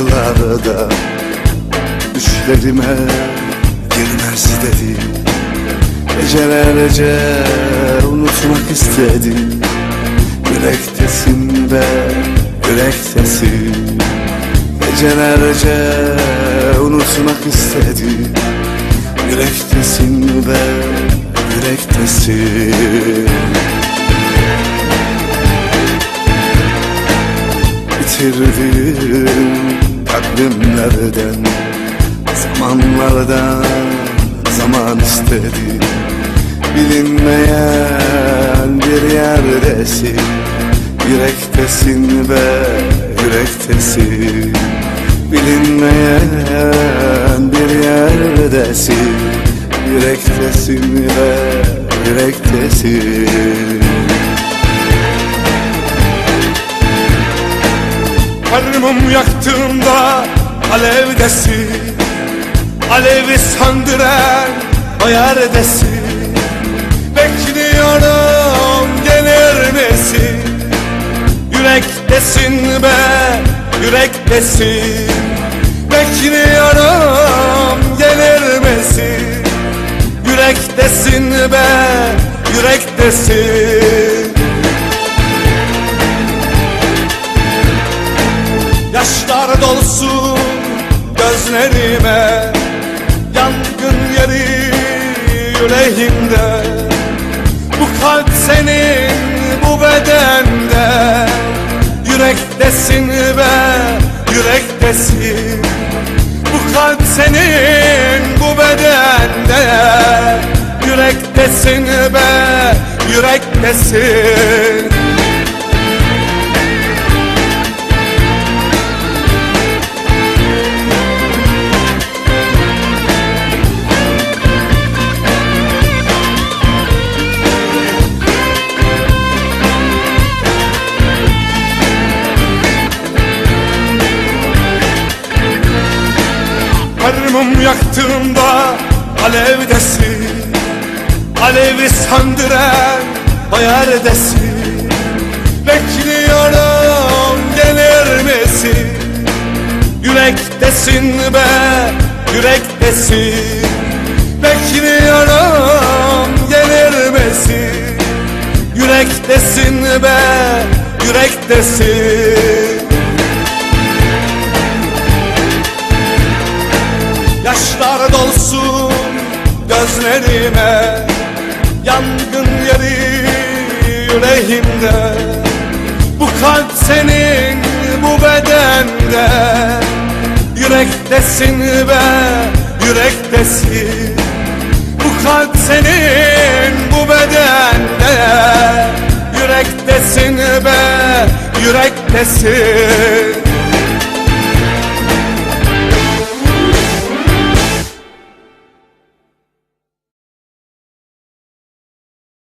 rüyalarda Düşlerime girmez dedi Gecelerce unutmak istedim. Yürektesin be yürektesin Gecelerce unutmak istedim. Yürektesin be yürektesin Bitirdim takvimlerden Zamanlardan zaman istedim Bilinmeyen bir yerdesin. Yürektesin be yürektesin. Bilinmeyen bir yerdesin. Yürektesin ve yürektesin Her mum yaktığımda alevdesin. Alevi söndüren o yerdesin Bekliyorum gelir misin? Yürektesin be yürektesin. Bekliyorum gelir misin? Yürektesin be yürektesin Yaşlar dolsun gözlerime Yangın yeri yüreğimde. Bu kalp senin bu bedende. Yürektesin be yürektesin. Bu kalp senin bu bedende. Yürektesin be yürektesin Her mum yaktığımda alevdesin. Alevi söndüren o yerdesin Bekliyorum gelir misin? Yürektesin be yürektesin. Bekliyorum gelir misin? Yürektesin be yürektesin Yaşlar dolsun gözlerime Yangın yeri yüreğimde. Bu kalp senin bu bedende Yürektesin be yürektesin. Bu kalp senin bu bedende Yürektesin be yürektesin